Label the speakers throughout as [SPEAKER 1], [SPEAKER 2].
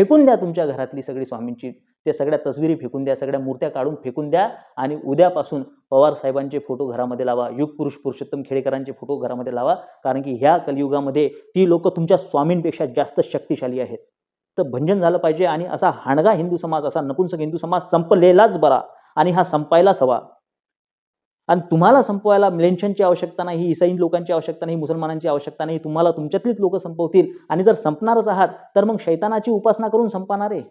[SPEAKER 1] फेकून द्या तुमच्या घरातली सगळी स्वामींची ते सगळ्या तस्विरी फेकून द्या सगळ्या मूर्त्या काढून फेकून द्या आणि उद्यापासून पवार साहेबांचे फोटो घरामध्ये लावा युग पुरुष पुरुषोत्तम खेडेकरांचे फोटो घरामध्ये लावा कारण की ह्या कलियुगामध्ये ती लोक तुमच्या स्वामींपेक्षा जास्त शक्तिशाली आहेत. तर भंजन झालं पाहिजे आणि असा हाणगा हिंदू समाज असा नपुंसक हिंदू समाज संपलेलाच बरा आणि हा संपायलाच हवा. आणि तुम्हाला संपवायला मिलेंशनची आवश्यकता नाही इसाई लोकांची आवश्यकता नाही मुसलमानांची आवश्यकता नाही तुम्हाला तुमच्यातलीच लोक संपवतील. आणि जर संपणारच आहात तर मग शैतानाची उपासना करून संपणार आहे.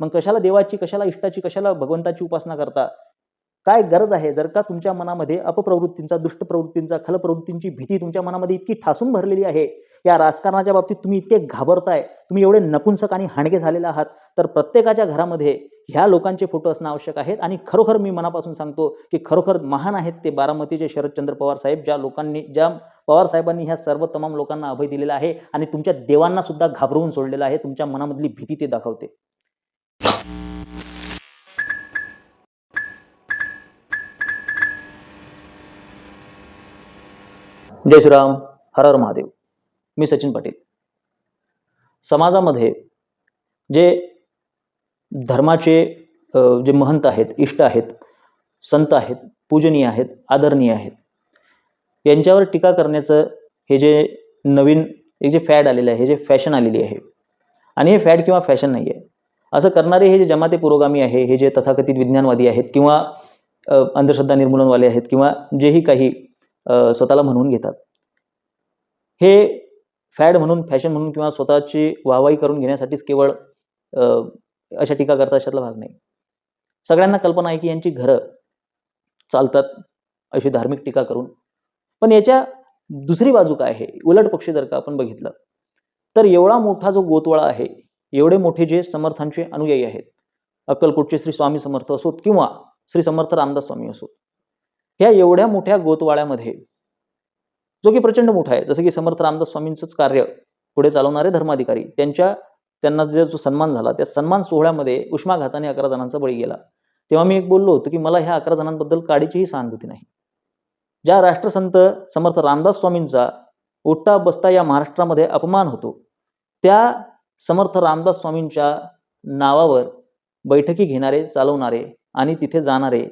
[SPEAKER 1] मग कशाला देवाची कशाला इष्टाची कशाला भगवंताची उपासना करता? काय गरज आहे? जर का तुमच्या मनामध्ये अपप्रवृत्तींचा दुष्ट प्रवृत्तींचा खल प्रवृत्तींची भीती तुमच्या मनामध्ये इतकी ठासून भरलेली आहे या राजकारणाच्या बाबतीत तुम्ही इतके घाबरताय तुम्ही एवढे नपुंसक आणि हाणगे झालेले आहात तर प्रत्येकाच्या घरामध्ये ह्या लोकांचे फोटो असणं आवश्यक आहेत. आणि खरोखर मी मनापासून सांगतो की खरोखर महान आहेत ते बारामतीचे शरदचंद्र पवार साहेब ज्या लोकांनी ज्या पवार साहेबांनी ह्या सर्व तमाम लोकांना अभय दिलेला आहे आणि तुमच्या देवांना सुद्धा घाबरवून सोडलेला आहे. तुमच्या मनामधली भीती ते दाखवते. जय श्रीराम. हर हर महादेव. मी सचिन पाटील. समाजामध्ये जे धर्माचे जे महंत आहेत इष्ट आहेत संत आहेत पूजनीय आहेत आदरणीय आहेत यांच्यावर टीका करण्याचं हे जे नवीन एक जे फॅड आलेलं आहे हे जे फॅशन आलेली आहे आणि हे फॅड किंवा फॅशन नाही आहे असं करणारे हे जे जमाते पुरोगामी आहे हे जे तथाकथित विज्ञानवादी आहेत किंवा अंधश्रद्धा निर्मूलनवाले आहेत किंवा जेही काही स्वतःला म्हणून घेतात हे फॅड म्हणून फॅशन म्हणून किंवा स्वतःची वाहवाही करून घेण्यासाठीच केवळ अशा टीका करता अशातला भाग नाही. सगळ्यांना कल्पना आहे की यांची घरं चालतात अशी धार्मिक टीका करून. पण याच्या दुसरी बाजू काय आहे? उलट पक्षी जर का आपण बघितलं तर एवढा मोठा जो गोतवाळा आहे एवढे मोठे जे समर्थांचे अनुयायी आहेत अक्कलकोटचे श्री स्वामी समर्थ असोत किंवा श्री समर्थ रामदास स्वामी असोत ह्या एवढ्या मोठ्या गोतवाळ्यामध्ये जो की प्रचंड मोठा आहे जसं की समर्थ रामदास स्वामींचंच कार्य पुढे चालवणारे धर्माधिकारी त्यांच्या त्यांना जे जो सन्मान झाला त्या सन्मान सोहळ्यामध्ये उष्माघाताने अकरा जणांचा बळी गेला. तेव्हा मी एक बोललो होतो की मला ह्या अकरा जणांबद्दल काडीचीही सहानुभूती नाही. ज्या राष्ट्रसंत समर्थ रामदास स्वामींचा उठता बसता या महाराष्ट्रामध्ये अपमान होतो त्या समर्थ रामदास स्वामींच्या नावावर बैठकी घेणारे चालवणारे आणि तिथे जाणारे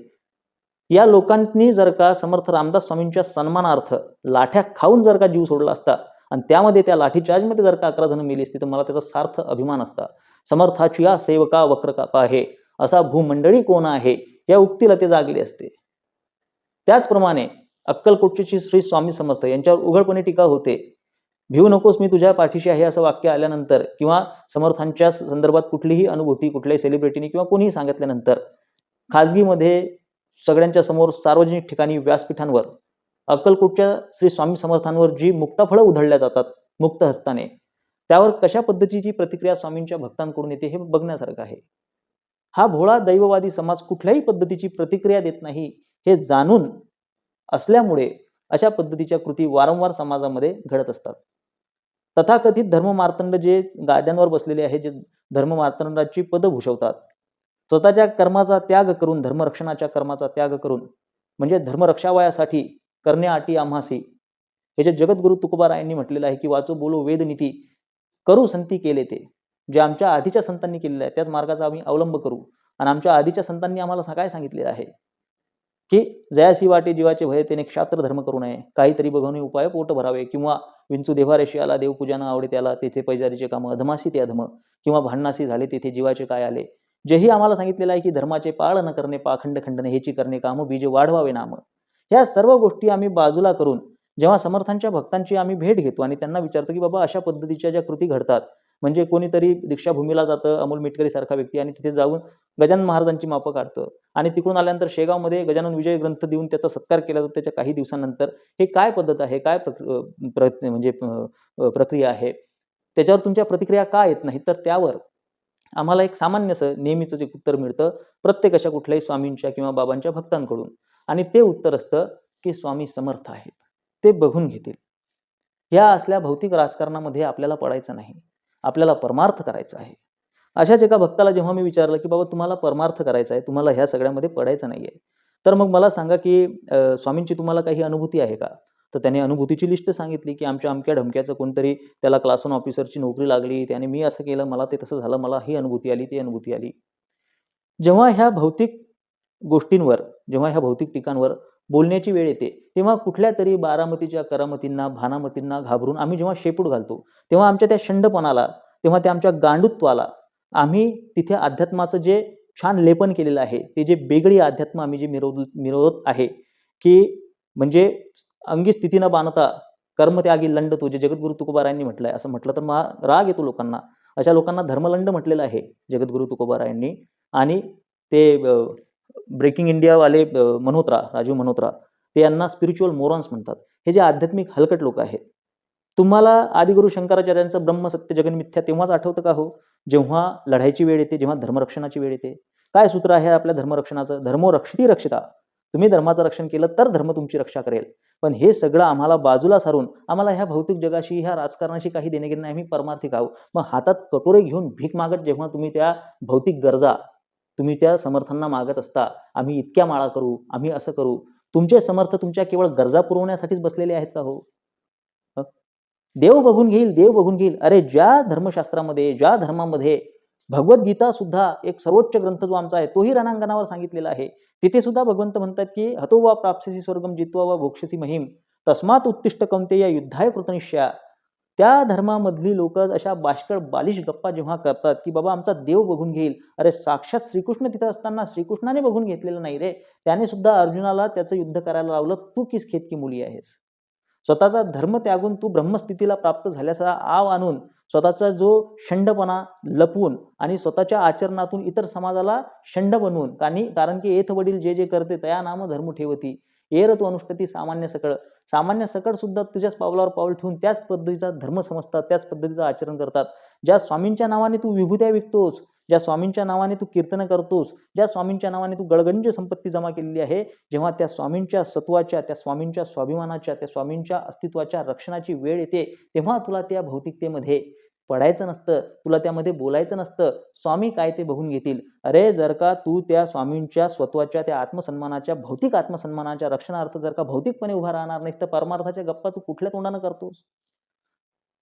[SPEAKER 1] या लोकांनी जर का समर्थ रामदास स्वामींच्या सन्मानार्थ लाठ्या खाऊन जर का जीव सोडला असता आणि त्यामध्ये त्या लाठीचार्जमध्ये जर का अकरा जण मेली असती तर मला त्याचा सार्थ अभिमान असता. समर्थाची या सेवका वक्रकापा आहे असा भूमंडळी कोण आहे? या उक्तीला ते जागले असते. त्याचप्रमाणे अक्कलकोटची श्री स्वामी समर्थ यांच्यावर उघडपणे टीका होते. भिवू नकोस मी तुझ्या पाठीशी आहे असं वाक्य आल्यानंतर किंवा समर्थांच्या संदर्भात कुठलीही अनुभूती कुठल्याही सेलिब्रिटीने किंवा कोणीही सांगितल्यानंतर खाजगीमध्ये सगळ्यांच्या समोर सार्वजनिक ठिकाणी व्यासपीठांवर अक्कलकोटच्या श्री स्वामी समर्थांवर जी मुक्ताफळं उधळल्या जातात मुक्त हस्ताने त्यावर कशा पद्धतीची प्रतिक्रिया स्वामींच्या भक्तांकडून येते हे बघण्यासारखं आहे. हा भोळा दैववादी समाज कुठल्याही पद्धतीची प्रतिक्रिया देत नाही हे जाणून असल्यामुळे अशा पद्धतीच्या कृती वारंवार समाजामध्ये घडत असतात. तथाकथित धर्ममार्तंड जे गाद्यांवर बसलेले आहे जे धर्ममार्तंडाची पदं भूषवतात स्वतःच्या कर्माचा त्याग करून धर्मरक्षणाच्या कर्माचा त्याग करून म्हणजे धर्मरक्षावयासाठी करण्याआटी आम्हासी. हे जे जगद्गुरु तुकोबारायांनी म्हटलेलं आहे की वाचो बोलो वेदनीती करू संती केले ते. जे आमच्या आधीच्या संतांनी केलेलं आहे त्याच मार्गाचा आम्ही अवलंब करू. आणि आमच्या आधीच्या संतांनी आम्हाला काय सांगितलेलं आहे? की जयासी वाटे जीवाचे भय त्याने क्षात्र धर्म करू नये. काहीतरी बघवणे उपाय पोट भरावे. किंवा विंचू देवारेशी आला देवपूजानं आवडे त्याला तेथे पैजारीचे काम अधमाशी ते अधम. किंवा भांडणाशी झाले तेथे जीवाचे काय आले? जेही आम्हाला सांगितलेलं आहे की धर्माचे पाळ न करणे पाखंड खंडने हेची करणे काम बीज वाढवावे नाम. ह्या सर्व गोष्टी आम्ही बाजूला करून जेव्हा समर्थांच्या भक्तांची आम्ही भेट घेतो आणि त्यांना विचारतो की बाबा अशा पद्धतीच्या ज्या कृती घडतात म्हणजे कोणीतरी दीक्षाभूमीला जातं अमोल मिटकरी सारखा व्यक्ती आणि तिथे जाऊन गजानन महाराजांची मापं काढतं आणि तिकडून आल्यानंतर शेगावमध्ये गजानन विजय ग्रंथ देऊन त्याचा सत्कार केला जातो त्याच्या काही दिवसानंतर. हे काय पद्धत आहे? काय प्रक- प्र म्हणजे प्रक्रिया आहे? त्याच्यावर तुमच्या प्रतिक्रिया का येत नाही तर त्यावर आम्हाला एक सामान्यसं नेहमीचं एक उत्तर मिळतं प्रत्येक अशा कुठल्याही स्वामींच्या किंवा बाबांच्या भक्तांकडून. आणि ते उत्तर असतं की स्वामी समर्थ आहेत. ते बघून घेतील. ह्या असल्या भौतिक राजकारणामध्ये आपल्याला पडायचं नाही. आपल्याला परमार्थ करायचा आहे. अशाच एका भक्ताला जेव्हा मी विचारलं की बाबा तुम्हाला परमार्थ करायचा आहे तुम्हाला ह्या सगळ्यामध्ये पडायचं नाही आहे तर मग मला सांगा की स्वामींची तुम्हाला काही अनुभूती आहे का? तर त्याने अनुभूतीची लिस्ट सांगितली की आमच्या अमक्या ढमक्याचं कोणतरी त्याला क्लास वन ऑफिसरची नोकरी लागली त्याने मी असं केलं मला ते तसं झालं मला ही अनुभूती आली ती अनुभूती आली. जेव्हा ह्या भौतिक गोष्टींवर जेव्हा ह्या भौतिक ठिकाणवर बोलण्याची वेळ येते तेव्हा कुठल्या तरी बारामतीच्या करामतींना भानामतींना घाबरून आम्ही जेव्हा शेपूट घालतो तेव्हा आमच्या त्या शंडपणाला तेव्हा त्या आमच्या गांडुत्वाला आम्ही तिथे अध्यात्माचं जे छान लेपन केलेलं आहे ते जे बेगडी अध्यात्म आम्ही जे मिरव मिरवत आहे की म्हणजे अंगी स्थिती न बांधता कर्मत्यागी लंड तो जे जगद्गुरु तुकोबारायांनी म्हटलंय असं म्हटलं तर मा राग येतो लोकांना. अशा लोकांना धर्मलंड म्हटलेलं आहे जगद्गुरु तुकोबारायांनी. आणि ते ब्रेकिंग इंडियावाले अ, मल्होत्रा राजीव मल्होत्रा ते यांना स्पिरिच्युअल मोरॉन्स म्हणतात. हे जे आध्यात्मिक हलकट लोक आहेत. तुम्हाला आदिगुरु शंकराचार्यांचं ब्रह्म सत्य जगन्मिथ्या तेव्हाच आठवतं का हो? जेव्हा लढायची वेळ येते जेव्हा धर्मरक्षणाची वेळ येते. काय सूत्र आहे आपल्या धर्मरक्षणाचं? धर्मो रक्षती रक्षिता. तुम्ही धर्माचं रक्षण केलं तर धर्म तुमची रक्षा करेल. पण हे सगळं आम्हाला बाजूला सारून आम्हाला ह्या भौतिक जगाशी ह्या राजकारणाशी काही देणेघेणे नाही. आम्ही परमार्थिक आहोत मग हातात कटोरे घेऊन भीक मागत जेव्हा तुम्ही त्या भौतिक गरजा तुम्ही त्या समर्थांना मागत असता आम्ही इतक्या माळा करू आम्ही असं करू. तुमचे समर्थ तुमच्या केवळ गरजा पुरवण्यासाठीच बसलेले आहेत का हो? देव बघून घेईल देव बघून घेईल. अरे ज्या धर्मशास्त्रामध्ये ज्या धर्मामध्ये भगवद्गीता सुद्धा एक सर्वोच्च ग्रंथ जो आमचा आहे तोही रणांगणावर सांगितलेला आहे. तिथे सुद्धा भगवंत म्हणतात की हतो वा प्राप्स्यसी स्वर्गम जित्वा वा भोक्षसी महिम तस्मात उत्तिष्ठ कमते युद्धाय कृतनिष्या त्या धर्मामधली लोक अशा बाष्कळ बालिश गप्पा जेव्हा करतात की बाबा आमचा देव बघून घेईल. अरे साक्षात श्रीकृष्ण तिथं असताना श्रीकृष्णाने बघून घेतलेलं नाही रे. त्याने सुद्धा अर्जुनाला त्याचं युद्ध करायला लावलं. तू किस खेतकी मुली आहेस? स्वतःचा धर्म त्यागून तू ब्रह्मस्थितीला प्राप्त झाल्याचा आव आणून स्वतःचा जो शंडपणा लपवून आणि स्वतःच्या आचरणातून इतर समाजाला शंड बनवून आणि कारण की एथ वडील जे जे करते तया नाम धर्म ठेवती. एर तू अनुष्ठती सामान्य सकळ. सामान्य सकळ सुद्धा तुझ्याच पावलावर पाऊल ठेवून त्याच पद्धतीचा धर्म समजतात त्याच पद्धतीचं आचरण करतात. ज्या स्वामींच्या नावाने तू विभूत्या विकतोस ज्या स्वामींच्या नावाने तू कीर्तन करतोस ज्या स्वामींच्या नावाने तू गळगंज संपत्ती जमा केलेली आहे जेव्हा त्या स्वामींच्या सत्वाच्या त्या स्वामींच्या स्वाभिमानाच्या त्या स्वामींच्या अस्तित्वाच्या रक्षणाची वेळ येते तेव्हा तुला त्या भौतिकतेमध्ये पडायचं नसतं तुला त्यामध्ये बोलायचं नसतं स्वामी काय ते बघून घेतील? अरे जर का तू त्या स्वामींच्या स्वत्वाच्या त्या आत्मसन्मानाच्या भौतिक आत्मसन्मानाच्या रक्षणार्थ जर का भौतिकपणे उभा राहणार नाहीस तर परमार्थाच्या गप्पा तू कुठल्या तोंडानं करतोस?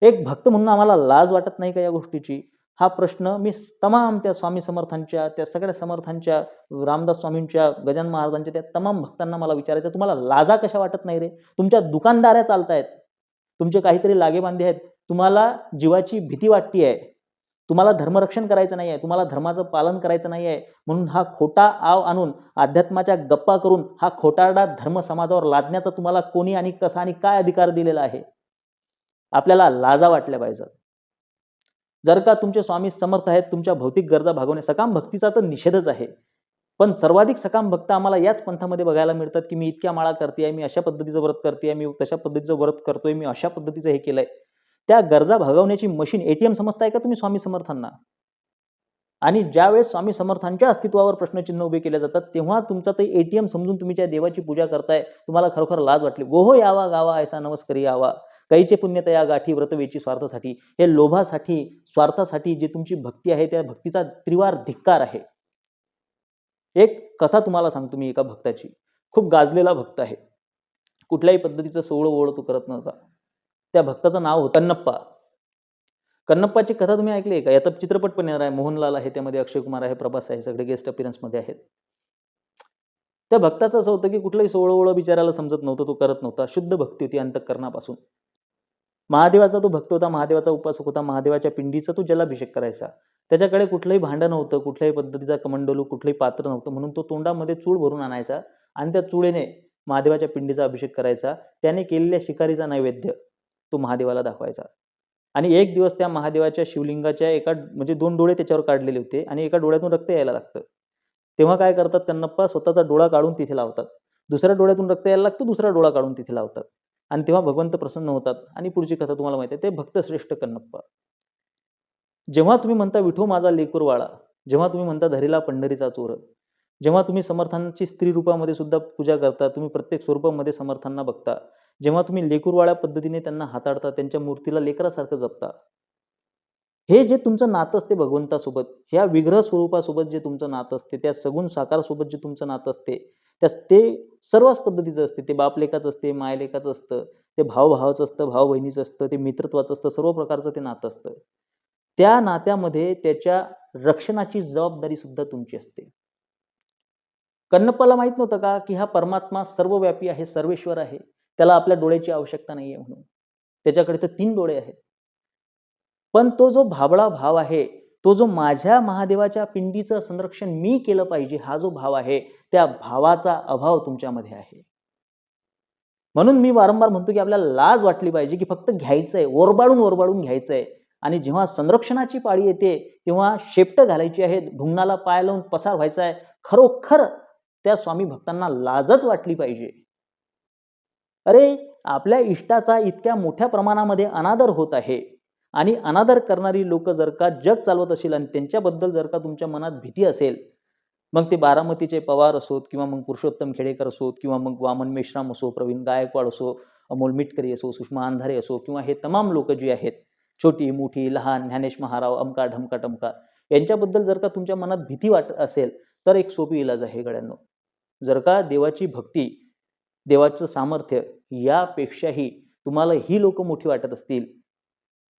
[SPEAKER 1] एक भक्त म्हणून आम्हाला लाज वाटत नाही का या गोष्टीची? हा प्रश्न मी तमाम त्या स्वामी समर्थांच्या त्या सगळ्या समर्थांच्या रामदास स्वामींच्या गजान महाराजांच्या त्या तमाम भक्तांना मला विचारायचं तुम्हाला लाजा कशा वाटत नाही रे? तुमच्या दुकानदाऱ्या चालतायत. तुमचे काहीतरी लागेबांधे आहेत. तुम्हाला जीवाची भीती वाटती आहे. तुम्हाला धर्मरक्षण करायचं नाही आहे तुम्हाला धर्माचं पालन करायचं नाही आहे म्हणून हा खोटा आव आणून अध्यात्माच्या गप्पा करून हा खोटारडा धर्म समाजावर लादण्याचा तुम्हाला कोणी आणि कसा आणि काय अधिकार दिलेला आहे? आपल्याला लाजा वाटल्या पाहिजेत. जर का तुमचे स्वामी समर्थ आहेत तुमच्या भौतिक गरजा भागवणे सकाम भक्तीचा तर निषेधच आहे. पण सर्वाधिक सकाम भक्त आम्हाला याच पंथामध्ये बघायला मिळतात की मी इतक्या माळा करते मी अशा पद्धतीचं व्रत करते मी तशा पद्धतीचं व्रत करतोय मी अशा पद्धतीचं हे केलंय. त्या गरजा भागवण्याची मशीन एटीएम समजताय का तुम्ही स्वामी समर्थांना? आणि ज्यावेळेस स्वामी समर्थांच्या अस्तित्वावर प्रश्नचिन्ह उभे केले जातात तेव्हा तुमचा ते एटीएम समजून तुम्ही त्या देवाची पूजा करताय तुम्हाला खरोखर लाज वाटली. गोहो यावा गावा ऐसा नमस्करी यावा. कैचे पुण्यतया गाठी व्रतवेची स्वार्थासाठी. हे लोभासाठी स्वार्थासाठी जी तुमची भक्ती आहे त्या भक्तीचा त्रिवार धिक्कार आहे. एक कथा तुम्हाला सांगतो मी एका भक्ताची. खूप गाजलेला भक्त आहे. कुठल्याही पद्धतीचं सोहळं ओळ तो करत नव्हता. त्या भक्ताचं नाव होतं कन्नप्पा. कन्नप्पाची कथा तुम्ही ऐकली आहे का? यात चित्रपट पण येणार आहे. मोहनलाल आहे त्यामध्ये अक्षय कुमार आहे प्रभास आहे सगळे गेस्टमध्ये आहेत. त्या भक्ताचं असं होतं की कुठलंही सोहळं ओळ बिचारायला समजत नव्हतं तो करत नव्हता. शुद्ध भक्ती होती अंतकरणापासून. महादेवाचा तो भक्त होता महादेवाचा उपासक होता महादेवाच्या पिंडीचा तो जलाभिषेक करायचा. त्याच्याकडे कुठलंही भांडं नव्हतं कुठल्याही पद्धतीचा कमंडलू कुठलंही पात्र नव्हतं म्हणून तो तोंडामध्ये चूळ भरून आणायचा आणि त्या चुळेने महादेवाच्या पिंडीचा अभिषेक करायचा. त्याने केलेल्या शिकारीचा नैवेद्य तो महादेवाला दाखवायचा. आणि एक दिवस त्या महादेवाच्या शिवलिंगाच्या एका म्हणजे दोन डोळे त्याच्यावर काढलेले होते आणि एका डोळ्यातून रक्त यायला लागतं. तेव्हा काय करतात कन्नप्पा स्वतःचा डोळा काढून तिथे लावतात. दुसऱ्या डोळ्यातून रक्त यायला लागतं दुसरा डोळा काढून तिथे लावतात. आणि तेव्हा भगवंत प्रसन्न होतात. आणि पुढची कथा तुम्हाला माहिती आहे ते भक्त श्रेष्ठ कन्नप्पा. जेव्हा तुम्ही म्हणता विठो माझा लेकूरवाळा जेव्हा तुम्ही म्हणता धरीला पंढरीचा चोर जेव्हा तुम्ही समर्थांची स्त्री रूपामध्ये सुद्धा पूजा करता तुम्ही प्रत्येक स्वरूपामध्ये समर्थांना बघता. जेव्हा तुम्ही लेकूरवाळ्या पद्धतीने त्यांना हाताळता त्यांच्या मूर्तीला लेकरासारखं जपता. हे जे तुमचं नातं असते भगवंतासोबत ह्या विग्रह स्वरूपासोबत जे तुमचं नातं असते त्या सगुण साकारासोबत जे तुमचं नातं असते ते सर्वच पद्धतीचं असते. ते बापलेखाचं असते मायलेखाचं असतं ते भावभावाचं असतं भाव बहिणीचं असतं ते मित्रत्वाचं असतं सर्व प्रकारचं ते नातं असतं. त्या नात्यामध्ये त्याच्या रक्षणाची जबाबदारी सुद्धा तुमची असते. कन्नप्पाला माहीत नव्हतं का की हा परमात्मा सर्वव्यापी आहे सर्वेश्वर आहे त्याला आपल्या डोळ्याची आवश्यकता नाहीये म्हणून. त्याच्याकडे तर तीन डोळे आहेत. पण तो जो भाबळा भाव आहे तो जो माझ्या महादेवाच्या पिंडीचं संरक्षण मी केलं पाहिजे हा जो भाव आहे त्या भावाचा अभाव तुमच्यामध्ये आहे. म्हणून मी वारंवार म्हणतो की आपल्याला लाज वाटली पाहिजे की फक्त घ्यायचंय ओरबाडून ओरबाडून घ्यायचंय. आणि जेव्हा संरक्षणाची पाळी येते तेव्हा शेपट घालायची आहे ढुंगणाला पाय लावून पसार व्हायचा आहे खरोखर त्या स्वामी भक्तांना लाजच वाटली पाहिजे. अरे आपल्या इष्टाचा इतक्या मोठ्या प्रमाणामध्ये अनादर होत आहे. आणि अनादर करणारी लोक जर का जग चालवत असेल आणि त्यांच्याबद्दल जर का तुमच्या मनात भीती असेल मग ते बारामतीचे पवार असोत किंवा मग पुरुषोत्तम खेडेकर असोत किंवा मग वामन मेश्राम असो प्रवीण गायकवाड असो अमोल मिटकरी असो सुषमा अंधारे असो किंवा हे तमाम लोक जी आहेत छोटी मोठी लहान ज्ञानेश महाराव अमका ढमका टमका यांच्याबद्दल जर का तुमच्या मनात भीती वाटत असेल तर एक सोपी इलाज आहे गड्यांनो. जर का देवाची भक्ती देवाचं सामर्थ्य यापेक्षाही तुम्हाला ही लोक मोठी वाटत असतील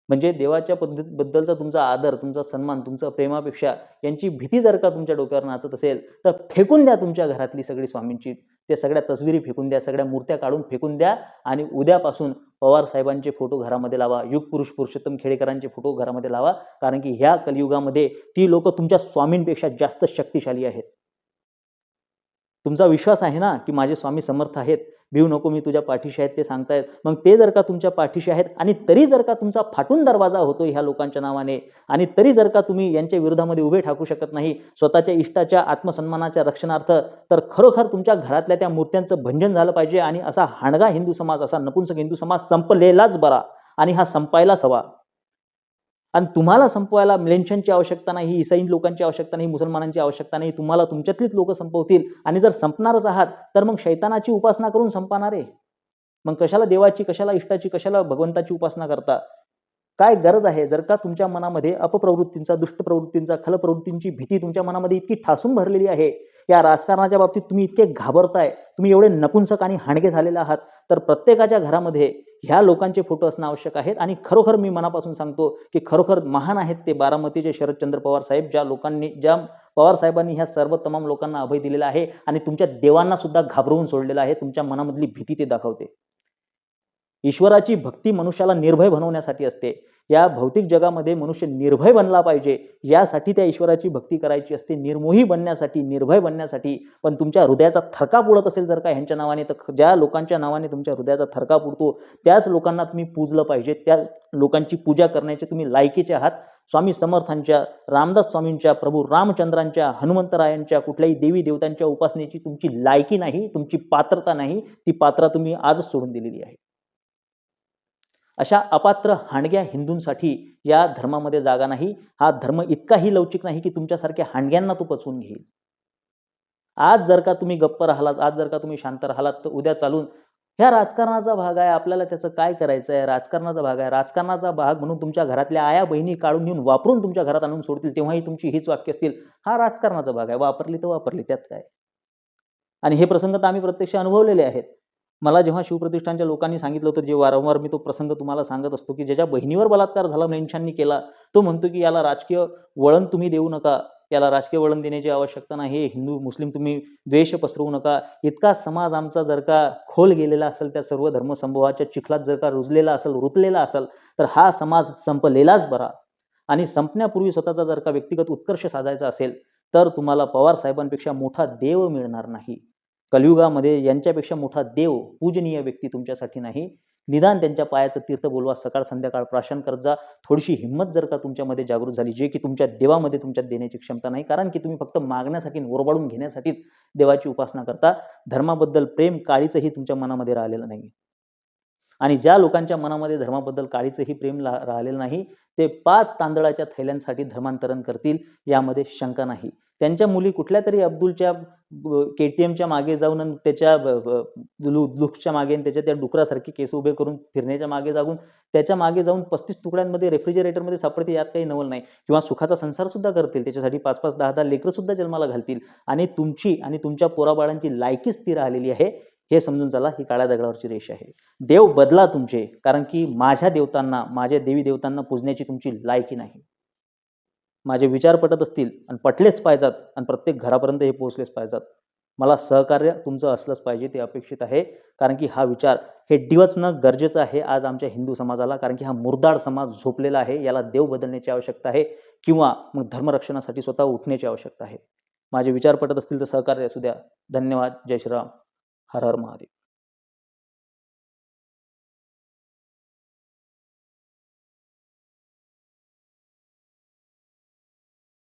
[SPEAKER 1] म्हणजे देवाच्या पद्धतीबद्दलचा तुमचा आदर तुमचा सन्मान तुमचा प्रेमापेक्षा यांची भीती जर का तुमच्या डोक्यावर नाचत असेल तर फेकून द्या तुमच्या घरातली सगळी स्वामींची. ते सगळ्या तस्विरी फेकून द्या सगळ्या मूर्त्या काढून फेकून द्या आणि उद्यापासून पवार साहेबांचे फोटो घरामध्ये लावा युग पुरुष पुरुषोत्तम खेडेकरांचे फोटो घरामध्ये लावा कारण की ह्या कलियुगामध्ये ती लोक तुमच्या स्वामींपेक्षा जास्त शक्तिशाली आहेत. तुमचा विश्वास आहे ना की माझे स्वामी समर्थ आहेत? भिऊ नको मी तुझ्या पाठीशी आहेत ते सांगतायत. मग ते जर का तुमच्या पाठीशी आहेत आणि तरी जर का तुमचा फाटून दरवाजा होतो ह्या लोकांच्या नावाने आणि तरी जर का तुम्ही यांच्या विरोधामध्ये उभे ठाकू शकत नाही स्वतःच्या इष्टाच्या आत्मसन्मानाच्या रक्षणार्थ तर खरोखर तुमच्या घरातल्या त्या मूर्त्यांचं भंजन झालं पाहिजे आणि असा हाणगा हिंदू समाज असा नपुंसक हिंदू समाज संपलेलाच बरा आणि हा संपायलाच हवा. आणि तुम्हाला संपवायला मिलेनशनची आवश्यकता नाही इसाईन लोकांची आवश्यकता नाही मुसलमानांची आवश्यकता नाही तुम्हाला तुमच्यातलीच लोक संपवतील. आणि जर संपणारच आहात तर मग शैतानाची उपासना करून संपणार आहे. मग कशाला देवाची कशाला इष्टाची कशाला भगवंताची उपासना करता? काय गरज आहे? जर का तुमच्या मनामध्ये अपप्रवृत्तींचा दुष्ट प्रवृत्तींचा खल प्रवृत्तींची भीती तुमच्या मनामध्ये इतकी ठासून भरलेली आहे या राजकारणाच्या बाबतीत तुम्ही इतके घाबरताय तुम्ही एवढे नपुंसक आणि हाणगे झालेले आहात तर प्रत्येकाच्या घरामध्ये ह्या लोकांचे फोटो असणं आवश्यक आहेत. आणि खरोखर मी मनापासून सांगतो की खरोखर महान आहेत ते बारामतीचे शरदचंद्र पवार साहेब ज्या लोकांनी ज्या पवार साहेबांनी ह्या सर्व तमाम लोकांना अभय दिलेला आहे आणि तुमच्या देवांना सुद्धा घाबरवून सोडलेला आहे तुमच्या मनामधली भीती ते दाखवते. ईश्वराची भक्ती मनुष्याला निर्भय बनवण्यासाठी असते. या भौतिक जगामध्ये मनुष्य निर्भय बनला पाहिजे. यासाठी त्या ईश्वराची भक्ती करायची असते. निर्मोही बनण्यासाठी निर्भय बनण्यासाठी. पण तुमच्या हृदयाचा थरकाप उडत असेल जर का ह्यांच्या नावाने तर ज्या लोकांच्या नावाने तुमच्या हृदयाचा थरकाप उडतो त्याच लोकांना तुम्ही पूजलं पाहिजे. त्याच लोकांची पूजा करण्याचे तुम्ही लायकीचे आहात. स्वामी समर्थांच्या रामदास स्वामींच्या प्रभू रामचंद्रांच्या हनुमंतरायांच्या कुठल्याही देवी देवतांच्या उपासनेची तुमची लायकी नाही तुमची पात्रता नाही. ती पात्रा तुम्ही आजच सोडून दिलेली आहे. अशा अपात्र हाणग्या हिंदूंसाठी या धर्मामध्ये जागा नाही. हा धर्म इतकाही लवचिक नाही की तुमच्यासारख्या हाणग्यांना तो पचवून घेईल. आज जर का तुम्ही गप्प राहिलात आज जर का तुम्ही शांत राहिलात तर उद्या चालून ह्या राजकारणाचा भाग आहे. आपल्याला त्याचं काय करायचं आहे? राजकारणाचा भाग आहे. राजकारणाचा भाग म्हणून तुमच्या घरातल्या आया बहिणी काढून घेऊन वापरून तुमच्या घरात आणून सोडतील तेव्हाही तुमची हीच वाक्य असतील. हा राजकारणाचा भाग आहे. वापरली तर वापरली त्यात काय? आणि हे प्रसंग तर आम्ही प्रत्यक्ष अनुभवलेले आहेत. मला जेव्हा शिवप्रतिष्ठानच्या लोकांनी सांगितलं होतं जे वारंवार मी तो प्रसंग तुम्हाला सांगत असतो की ज्याच्या बहिणीवर बलात्कार झाला लेंछांनी केला तो म्हणतो की याला राजकीय वळण तुम्ही देऊ नका याला राजकीय वळण देण्याची आवश्यकता नाही हिंदू मुस्लिम तुम्ही द्वेष पसरवू नका इतका समाज आमचा जर का खोल गेलेला असेल त्या सर्व धर्मसंभवाच्या चिखलात जर का रुजलेला असेल रुतलेला असेल तर हा समाज संपलेलाच बरा. आणि संपण्यापूर्वी स्वतःचा जर का व्यक्तिगत उत्कर्ष साधायचा असेल तर तुम्हाला पवार साहेबांपेक्षा मोठा देव मिळणार नाही. कलियुगामध्ये यांच्यापेक्षा मोठा देव पूजनीय व्यक्ती तुमच्यासाठी नाही. निदान त्यांच्या पायाचं तीर्थ बोलवा सकाळ संध्याकाळ प्राशन करत जा. थोडीशी हिंमत जर का तुमच्यामध्ये जागृत झाली जे की तुमच्या देवामध्ये तुमच्यात देण्याची क्षमता नाही कारण की तुम्ही फक्त मागण्यासाठी ओरबाडून घेण्यासाठीच देवाची उपासना करता. धर्माबद्दल प्रेम काळीचंही तुमच्या मनामध्ये राहिलेलं नाही आणि ज्या लोकांच्या मनामध्ये धर्माबद्दल काळीचंही प्रेम राहिलेलं नाही ते पाच तांदळाच्या थैल्यांसाठी धर्मांतरण करतील यामध्ये शंका नाही. त्यांच्या मुली कुठल्या तरी अब्दुलच्या के टी एमच्या मागे जाऊन आणि त्याच्या ब- लु- लुक्सच्या मागे आणि त्याच्या त्या डुकरासारखे केस उभे करून फिरण्याच्या मागे जाऊन त्याच्यामागे जाऊन पस्तीस तुकड्यांमध्ये रेफ्रिजरेटरमध्ये सापडते यात काही नवल नाही. किंवा सुखाचा संसार सुद्धा करतील त्याच्यासाठी पाच पाच दहा दहा लेकरं सुद्धा जन्माला घालतील. आणि तुमची आणि तुमच्या पोराबाळांची लायकीच ती राहिलेली आहे. हे समजून चला ही काळ्या दगडावरची रेष आहे. देव बदला तुमचे कारण की माझ्या देवतांना माझ्या देवी देवतांना पूजण्याची तुमची लायकी नाही. माझे विचार पटत असतील आणि पटलेच पाहिजात आणि प्रत्येक घरापर्यंत हे पोहोचलेच पाहिजात. मला सहकार्य तुमचं असलंच पाहिजे ते अपेक्षित आहे. कारण की हा विचार हे डिवचणं गरजेचं आहे आज आमच्या हिंदू समाजाला. कारण की हा मुर्दाड समाज झोपलेला आहे याला देव बदलण्याची आवश्यकता आहे किंवा मग धर्मरक्षणासाठी स्वतः उठण्याची आवश्यकता आहे. माझे विचार पटत असतील तर सहकार्य असू द्या. धन्यवाद. जय श्रीराम. हर हर महादेव.